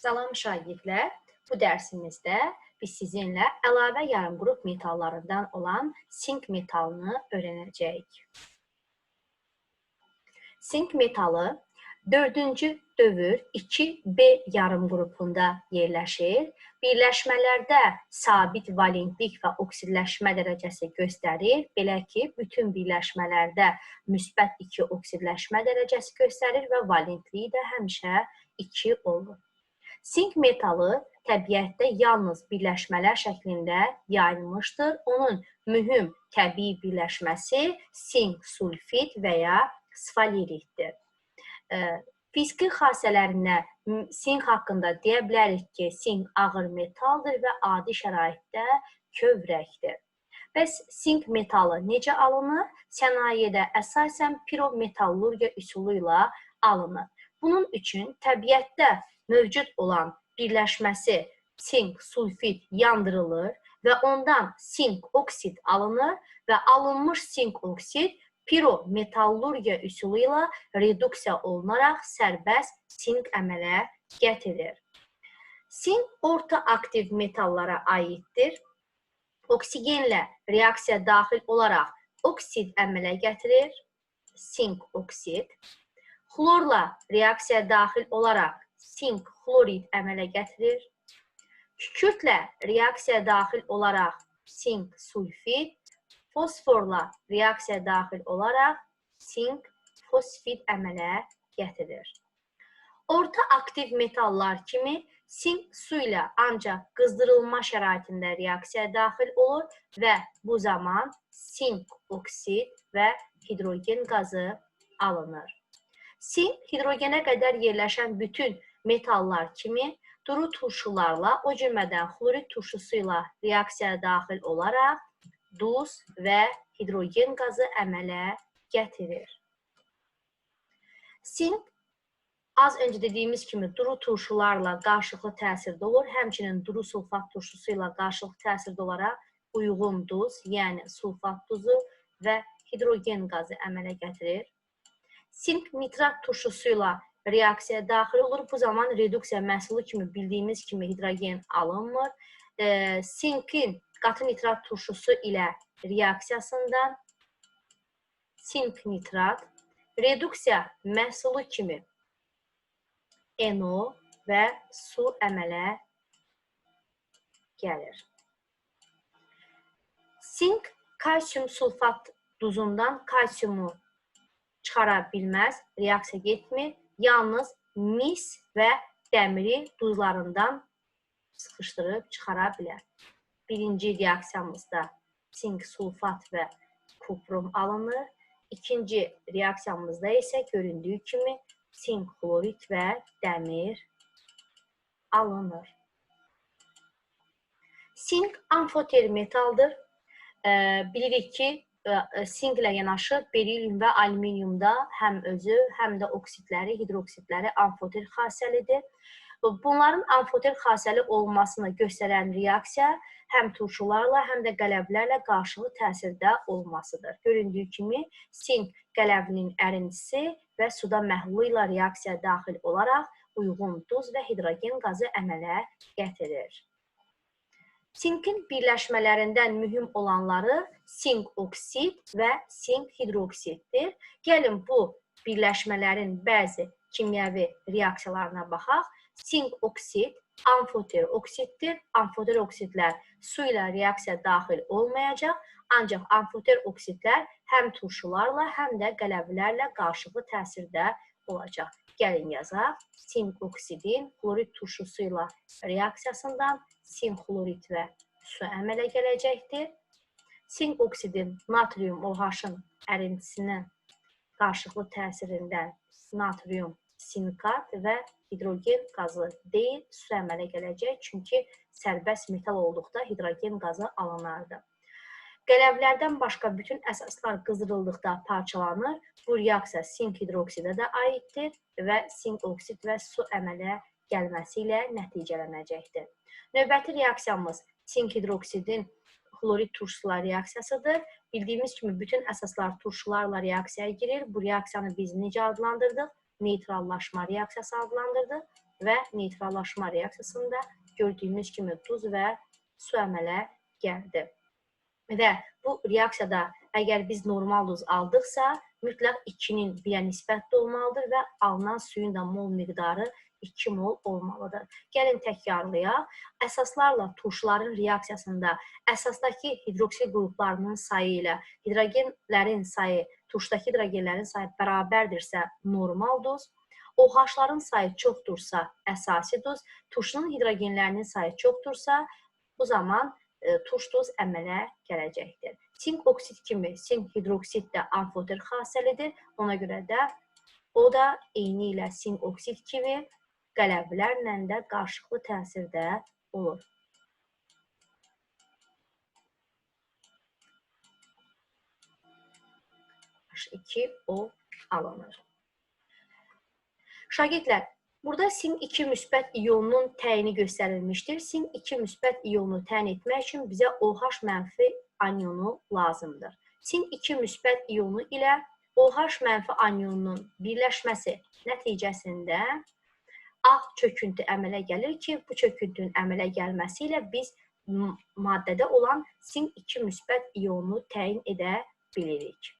Salam şagirdlər. Bu dərsimizdə biz sizinlə əlavə yarımqrup metallarından olan sink metalını öyrənəcəyik. Sink metalı 4-cü dövr 2B yarımqrupunda yerləşir. Birləşmələrdə sabit valentlik və oksidləşmə dərəcəsi göstərir. Belə ki, bütün birləşmələrdə müsbət 2 oksidləşmə dərəcəsi göstərir və valentliyi də həmişə 2 olur. Sink metalı təbiətdə yalnız birləşmələr şəklində yayılmışdır. Onun mühüm təbii birləşməsi sink sulfit və ya sfaleritdir. Fiziki xassələrindən sink haqqında deyə bilərik ki, sink ağır metaldır və adi şəraitdə kövrəkdir. Bəs sink metalı necə alınır? Sənayedə əsasən pirometallurgiya üsulu ilə alınır. Bunun üçün təbiətdə mövcud olan birləşməsi sink sulfit yandırılır və ondan sink oksid alınır və alınmış sink oksid pirometallurgiya üsulu ilə reduksiya olunaraq sərbəst sink əmələ gətirilir. Sink orta aktiv metallara aiddir. Oksigenlə reaksiya daxil olaraq oksid əmələ gətirir. Sink oksid. Xlorla reaksiya daxil olaraq sink xlorid əmələ gətirir. Kükürdlə reaksiya daxil olaraq sink sulfid, fosforla reaksiya daxil olaraq sink fosfid əmələ gətirir. Orta aktiv metallar kimi sink su ilə ancaq qızdırılma şəraitində reaksiyaya daxil olur və bu zaman sink oksid və hidrogen qazı alınır. Sink hidrogenə qədər yerləşən bütün metallar kimi duru turşularla, o cümlədən xlorid turşusu ilə reaksiyaya daxil olaraq duz və hidrogen qazı əmələ gətirir. Sink az öncə dediyimiz kimi duru turşularla qarşılıqlı təsirdə olur. Həmçinin duru sulfat turşusu ilə qarşılıqlı təsirdə olaraq uyğun duz, yəni sulfat duzu və hidrogen qazı əmələ gətirir. Sink nitrat turşusu ilə reaksiyaya daxil olur. Bu zaman reduksiya məhsulu kimi bildiyimiz kimi hidrogen alınmır. E, sinkin qatı nitrat turşusu ilə reaksiyasında sink nitrat reduksiya məhsulu kimi NO və su əmələ gəlir. Sink kalsium sulfat duzundan kalsiumu çıxara bilməz, reaksiya getmir yalnız mis və dəmiri duzlarından sıxışdırıb çıxara bilər. Birinci reaksiyamızda sink sulfat və kuprum alınır. İkinci reaksiyamızda isə göründüyü kimi sink xlorid və dəmir alınır. Sink amfoter metaldır. Bilirik ki, sinklə yanaşı berilyum və alüminiumda həm özü, həm də oksidləri, hidroksidləri amfoter xassəlidir. Bunların amfoter xassəli olmasını göstərən reaksiya həm turşularla, həm də qələvlərlə qarşılıqlı təsirdə olmasıdır. Göründüyü kimi, sink qələvinin ərintisi və suda məhlulu ilə reaksiyaya daxil olaraq uyğun duz və hidrogen qazı əmələ gətirir. Sinkin birləşmələrindən mühüm olanları sink oksid və sink hidroksiddir. Gəlin bu birləşmələrin bəzi kimyəvi reaksiyalarına baxaq. Sink oksid amfoter oksiddir. Amfoter oksidlər su ilə reaksiya daxil olmayacaq, ancaq amfoter oksidlər həm turşularla, həm də qələvlərlə qarşılıqlı təsirdə olacaq. Gəlin yazaq. Sink oksidin xlorid turşusu ilə reaksiyasından sinxlorid və su əmələ gələcəkdir. Sink oksidin natrium OH-ın ərintisinin qarşılıqlı təsirindən natrium sinkat və hidrogen qazı deyil, su əmələ gələcək. Çünki sərbəst metal olduqda hidrogen qazı alınardı. Qələvlərdən başqa bütün əsaslar qızdırıldıqda parçalanır. Bu reaksiya sink hidroksidə də aiddir və sink oksid və su əmələ gəlməsi ilə nəticələnəcəkdir. Növbəti reaksiyamız sink hidroksidin xlorid turşular reaksiyasıdır. Bildiyimiz kimi bütün əsaslar turşularla reaksiyaya girir. Bu reaksiyanı biz necə adlandırdıq? Neytrallaşma reaksiyası adlandırdıq. və neytrallaşma reaksiyasında gördüyümüz kimi duz və su əmələ gəldi. Və bu reaksiyada əgər biz normal duz aldıqsa, mütləq 2-nin 1-ə nisbətli olmalıdır və alınan suyun da mol miqdarı 2 mol olmalıdır. Gəlin təkrarlayaq. Əsaslarla turşların reaksiyasında əsasdakı hidroksil qruplarının sayı ilə hidrogenlərin sayı, turşdakı hidrogenlərin sayı bərabərdirsə normal duz, OH-ların sayı çoxdursa əsasi duz, turşunun hidrogenlərinin sayı çoxdursa, bu zaman e, turş duz əmələ gələcəkdir. Sink oksid kimi sink hidroksid də amfoter xassəlidir. Ona görə də o da eyni ilə sink oksid kimi qələvlərlə də qarşılıqlı təsirdə olur. H2O alınır. Şagirdlər, burada sin 2 müsbət iyonunun təyini göstərilmişdir. Sin 2 müsbət iyonu təyin etmək üçün bizə OH mənfi anionu lazımdır. Sin 2 müsbət iyonu ilə OH mənfi anionunun birləşməsi nəticəsində ağ çöküntü əmələ gəlir ki, bu çöküntünün əmələ gəlməsi ilə biz maddədə olan sin 2 müsbət iyonunu təyin edə bilirik.